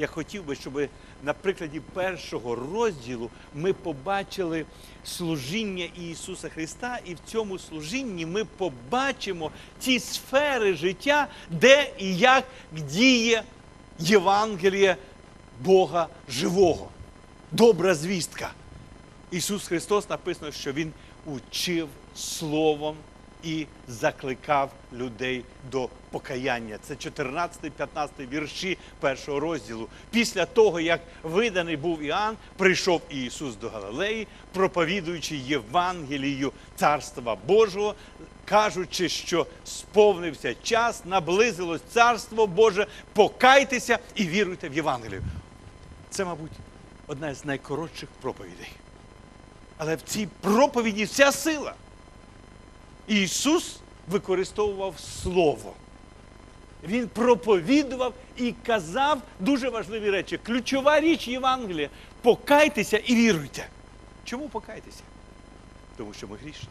я хотів би, щоб на прикладі першого розділу ми побачили служіння Ісуса Христа, і в цьому служінні ми побачимо ті сфери життя, де і як діє Євангеліє Бога живого. Добра звістка. Ісус Христос написано, що Він учив Словом і закликав людей до покаяння. Це 14-15 вірші першого розділу. Після того, як виданий був Іоанн, прийшов Ісус до Галилеї, проповідуючи Євангелію Царства Божого, кажучи, що сповнився час, наблизилось Царство Боже, покайтеся і віруйте в Євангелію. Це, мабуть, одна з найкоротших проповідей. Але в цій проповіді вся сила. Ісус використовував Слово. Він проповідував і казав дуже важливі речі. Ключова річ Євангелія покайтеся і віруйте. Чому покайтеся? Тому що ми грішні.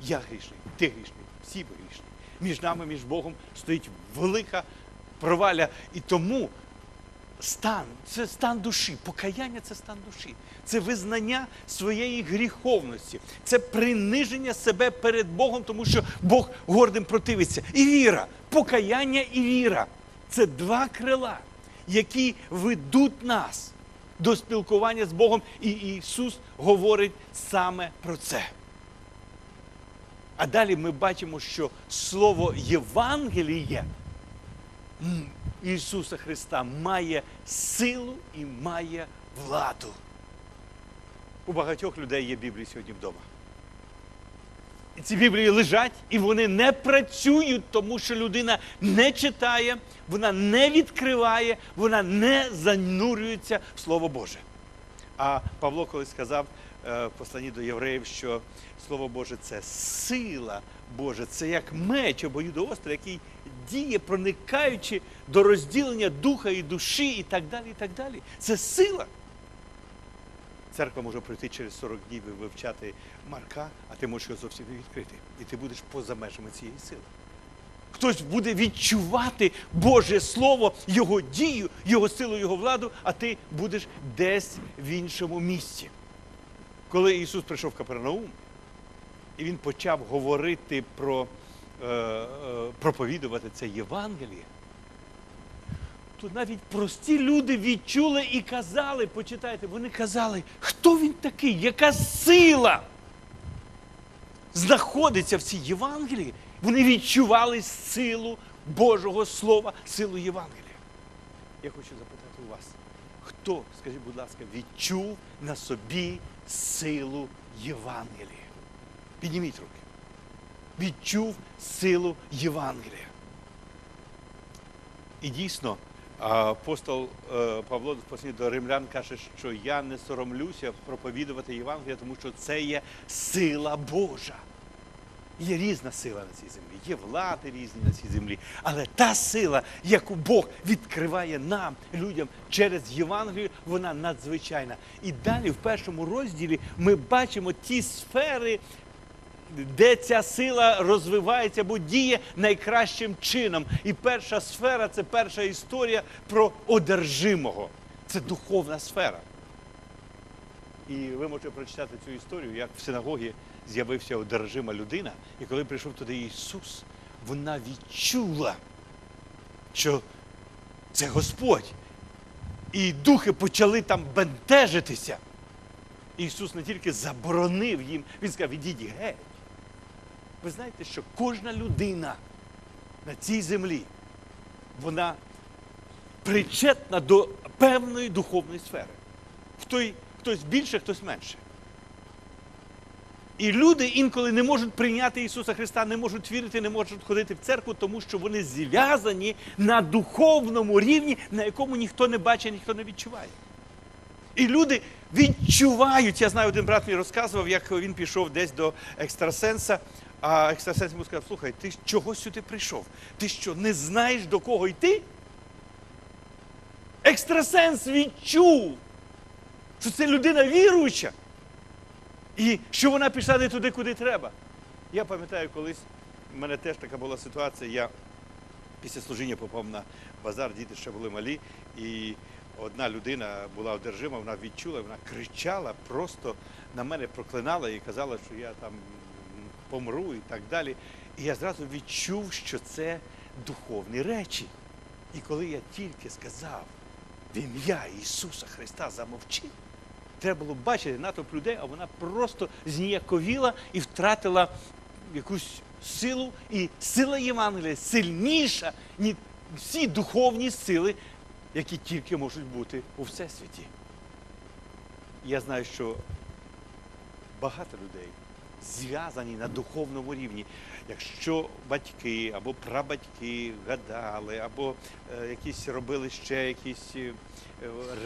Я грішний, ти грішний, всі ми грішні. Між нами, між Богом стоїть велика проваля. І тому стан це стан душі. Покаяння це стан душі. Це визнання своєї гріховності, це приниження себе перед Богом, тому що Бог гордим противиться. І віра, покаяння і віра це два крила, які ведуть нас до спілкування з Богом. І Ісус говорить саме про це. А далі ми бачимо, що слово Євангеліє Ісуса Христа має силу і має владу. У багатьох людей є Біблії сьогодні вдома. І ці Біблії лежать, і вони не працюють, тому що людина не читає, вона не відкриває, вона не занурюється в Слово Боже. А Павло колись сказав е, в посланні до євреїв, що Слово Боже це сила Божа, це як меч обоюдоострий, який діє, проникаючи до розділення духа і душі, і так далі. і так далі. Це сила. Церква може пройти через 40 днів і вивчати Марка, а ти можеш його зовсім відкрити. І ти будеш поза межами цієї сили. Хтось буде відчувати Боже Слово, Його дію, Його силу, Його владу, а ти будеш десь в іншому місці. Коли Ісус прийшов в Капернаум, і Він почав говорити про е, е, проповідувати це Євангеліє, то навіть прості люди відчули і казали, почитайте, вони казали, хто він такий, яка сила знаходиться в цій Євангелії. Вони відчували силу Божого Слова, силу Євангелія. Я хочу запитати у вас, хто, скажіть, будь ласка, відчув на собі силу Євангелія? Підніміть руки. Відчув силу Євангелія. І дійсно, апостол е, Павло до римлян каже, що я не соромлюся проповідувати Євангелія, тому що це є сила Божа. Є різна сила на цій землі, є влади різні на цій землі. Але та сила, яку Бог відкриває нам, людям через Євангелію, вона надзвичайна. І далі в першому розділі ми бачимо ті сфери, де ця сила розвивається або діє найкращим чином. І перша сфера це перша історія про одержимого. Це духовна сфера. І ви можете прочитати цю історію, як в синагогі з'явився одержима людина, і коли прийшов туди Ісус, вона відчула, що це Господь. І духи почали там бентежитися. Ісус не тільки заборонив їм, Він сказав, ідіть геть. Ви знаєте, що кожна людина на цій землі, вона причетна до певної духовної сфери. Хтось, хтось більше, хтось менше. І люди інколи не можуть прийняти Ісуса Христа, не можуть вірити, не можуть ходити в церкву, тому що вони зв'язані на духовному рівні, на якому ніхто не бачить, ніхто не відчуває. І люди відчувають. Я знаю, один брат мені розказував, як він пішов десь до екстрасенса, а екстрасенс йому сказав, слухай, ти чого сюди прийшов? Ти що, не знаєш до кого йти? Екстрасенс відчув, що це людина віруюча. І що вона пішла не туди, куди треба. Я пам'ятаю, колись в мене теж така була ситуація. Я Після служіння попав на базар, діти ще були малі, і одна людина була одержима, вона відчула, вона кричала, просто на мене проклинала і казала, що я там помру і так далі. І я зразу відчув, що це духовні речі. І коли я тільки сказав в ім'я Ісуса Христа замовчи, треба було бачити натовп людей, а вона просто зніяковіла і втратила якусь силу, і сила Євангелія сильніша, ніж всі духовні сили, які тільки можуть бути у всесвіті. Я знаю, що багато людей зв'язані на духовному рівні. Якщо батьки або прабатьки гадали, або е, якісь робили ще якісь е,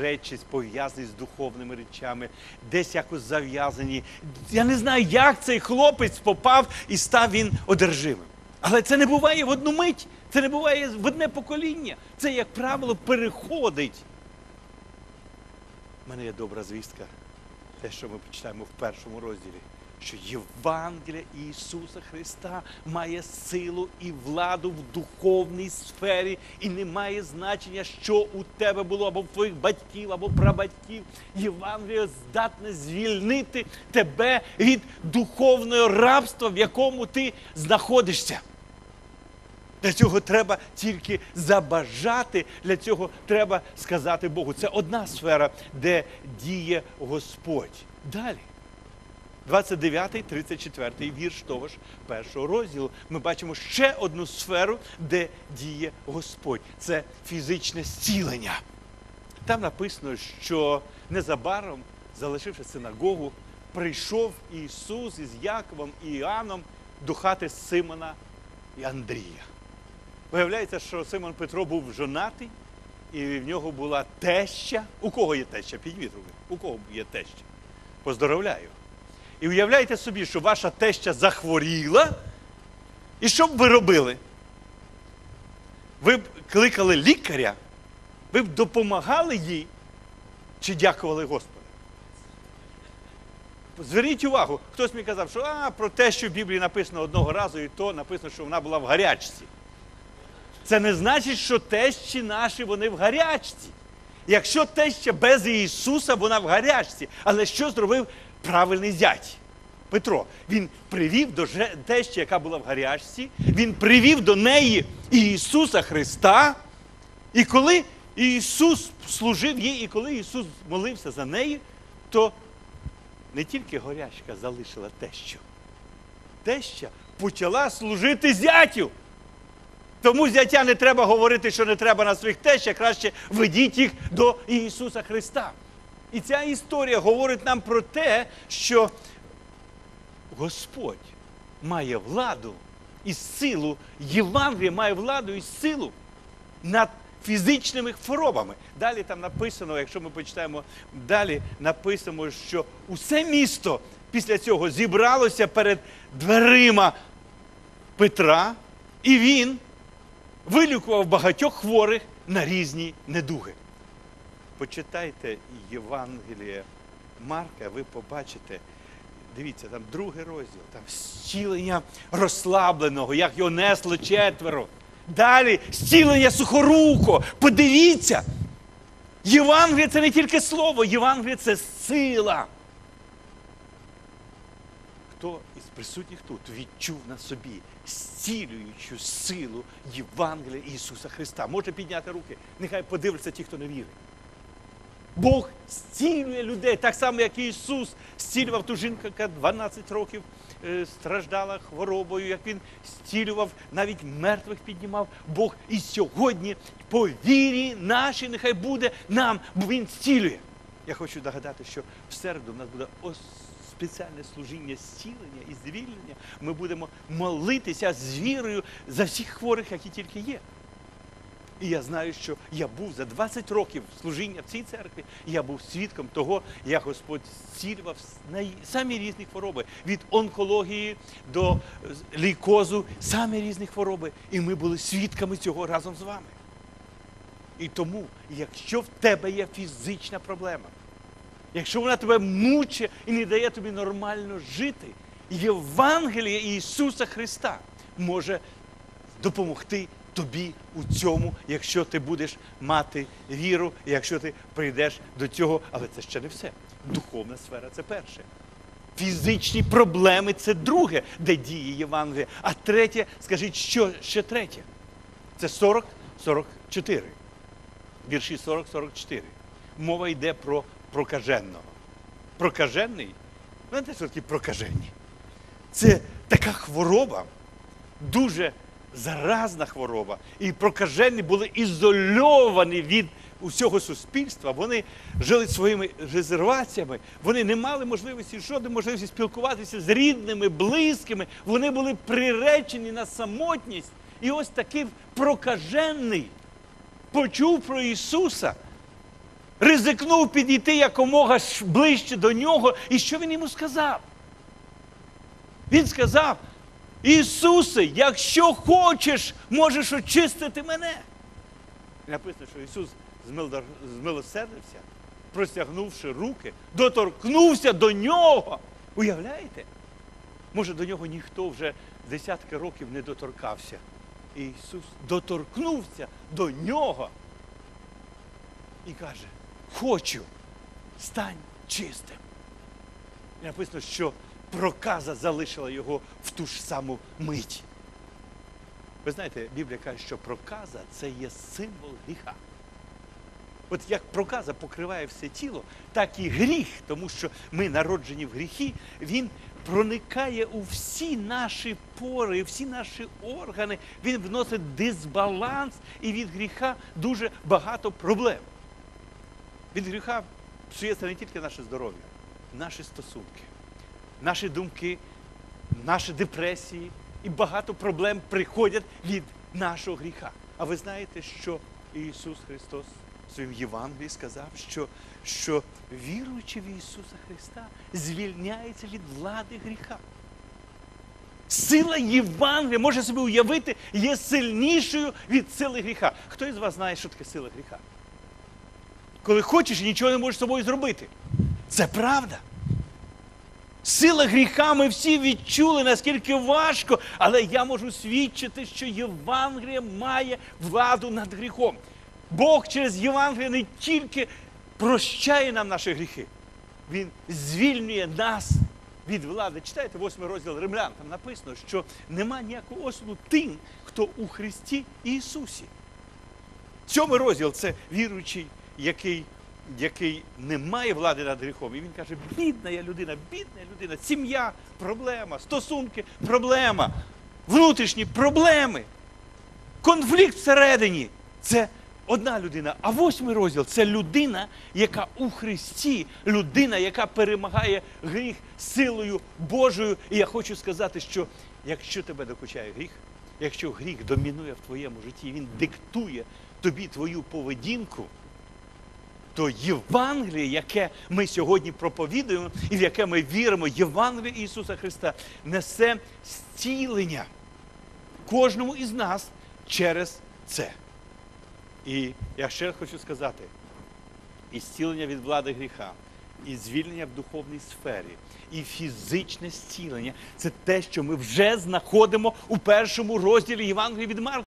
речі пов'язані з духовними речами, десь якось зав'язані. Я не знаю, як цей хлопець попав і став він одержимим. Але це не буває в одну мить, це не буває в одне покоління. Це, як правило, переходить. У мене є добра звістка, те, що ми почитаємо в першому розділі, що Євангелія Ісуса Христа має силу і владу в духовній сфері, і не має значення, що у тебе було або в твоїх батьків, або прабатьків. Євангелія здатне звільнити тебе від духовного рабства, в якому ти знаходишся. Для цього треба тільки забажати, для цього треба сказати Богу. Це одна сфера, де діє Господь. Далі. 29, 34 вірш того ж першого розділу. Ми бачимо ще одну сферу, де діє Господь. Це фізичне зцілення. Там написано, що незабаром, залишивши синагогу, прийшов Ісус із Яковом і Іоанном до хати Симона і Андрія. Виявляється, що Симон Петро був жонатий, і в нього була теща. У кого є теща? Підніміть руки. У кого є теща? Поздоровляю. І уявляєте собі, що ваша теща захворіла. І що б ви робили? Ви б кликали лікаря, ви б допомагали їй чи дякували Господу? Зверніть увагу, хтось мені казав, що а, про те, що в Біблії написано одного разу, і то написано, що вона була в гарячці. Це не значить, що тещі наші вони в гарячці. Якщо теща без Ісуса, вона в гарячці. Але що зробив правильний зять? Петро, він привів до тещі, яка була в гарячці, він привів до неї Ісуса Христа. І коли Ісус служив їй, і коли Ісус молився за неї, то не тільки горячка залишила тещу. Теща почала служити зятю. Тому зятя не треба говорити, що не треба на своїх тещах, краще ведіть їх до Ісуса Христа. І ця історія говорить нам про те, що Господь має владу і силу, Євангеліє має владу і силу над фізичними хворобами. Далі там написано, якщо ми почитаємо далі, написано, що усе місто після цього зібралося перед дверима Петра, і він вилікував багатьох хворих на різні недуги. Почитайте Євангеліє Марка, ви побачите. Дивіться, там другий розділ, там зцілення розслабленого, як його несло четверо. Далі зцілення сухоруко. Подивіться. Євангеліє це не тільки слово, Євангеліє це сила. Хто із присутніх тут відчув на собі зцілюючу силу Євангелія Ісуса Христа? Може підняти руки, нехай подивляться ті, хто не вірить. Бог зцілює людей, так само, як і Ісус зцілював ту жінку, яка 12 років е, страждала хворобою, як Він зцілював, навіть мертвих піднімав. Бог і сьогодні по вірі нашій нехай буде нам, бо Він зцілює. Я хочу нагадати, що в середу в нас буде спеціальне служіння зцілення і звільнення. Ми будемо молитися з вірою за всіх хворих, які тільки є. І я знаю, що я був за 20 років служіння в цій церкві, я був свідком того, як Господь зцілював самі різні хвороби, від онкології до е, лейкозу, самі різні хвороби. І ми були свідками цього разом з вами. І тому, якщо в тебе є фізична проблема, якщо вона тебе мучить і не дає тобі нормально жити, Євангеліє Ісуса Христа може допомогти тобі у цьому, якщо ти будеш мати віру, якщо ти прийдеш до цього. Але це ще не все. Духовна сфера це перше. Фізичні проблеми це друге, де діє Євангелія. А третє, скажіть, що ще третє? Це 40-44. Вірші 40-44. Мова йде про прокаженого. Прокажений, знаєте, що такі прокажені? Це така хвороба, дуже заразна хвороба. І прокажені були ізольовані від усього суспільства. Вони жили своїми резерваціями, вони не мали можливості, жодної можливості спілкуватися з рідними, близькими. Вони були приречені на самотність. І ось такий прокажений почув про Ісуса, ризикнув підійти якомога ближче до нього. І що він йому сказав? Він сказав: Ісусе, якщо хочеш, можеш очистити мене. Написано, що Ісус змилосердився, простягнувши руки, доторкнувся до нього. Уявляєте? Може, до нього ніхто вже десятки років не доторкався. І Ісус доторкнувся до нього і каже: Хочу, стань чистим. І написано, що проказа залишила його в ту ж саму мить. Ви знаєте, Біблія каже, що проказа це є символ гріха. От як проказа покриває все тіло, так і гріх, тому що ми народжені в гріхі, він проникає у всі наші пори, всі наші органи, він вносить дисбаланс, і від гріха дуже багато проблем. Від гріха псується не тільки наше здоров'я, наші стосунки, наші думки, наші депресії і багато проблем приходять від нашого гріха. А ви знаєте, що Ісус Христос в своїм Євангелії сказав, що, що віруючи в Ісуса Христа звільняється від влади гріха. Сила Євангелія, може собі уявити, є сильнішою від сили гріха. Хто із вас знає, що таке сила гріха? Коли хочеш нічого не можеш з собою зробити. Це правда. Сила гріха ми всі відчули, наскільки важко, але я можу свідчити, що Євангеліє має владу над гріхом. Бог через Євангеліє не тільки прощає нам наші гріхи, Він звільнює нас від влади. Читайте восьмий розділ Римлян, там написано, що нема ніякого осуду тим, хто у Христі Ісусі. Сьомий розділ це віруючий, який, який не має влади над гріхом. І він каже, бідна я людина, бідна я людина, сім'я проблема, стосунки проблема, внутрішні проблеми, конфлікт всередині. Це одна людина. А восьмий розділ це людина, яка у Христі, людина, яка перемагає гріх силою Божою. І я хочу сказати, що якщо тебе докучає гріх, якщо гріх домінує в твоєму житті, він диктує тобі твою поведінку, то Євангеліє, яке ми сьогодні проповідуємо і в яке ми віримо, Євангеліє Ісуса Христа, несе зцілення кожному із нас через це. І я ще раз хочу сказати: і зцілення від влади гріха, і звільнення в духовній сфері, і фізичне зцілення це те, що ми вже знаходимо у першому розділі Євангелії від Марка.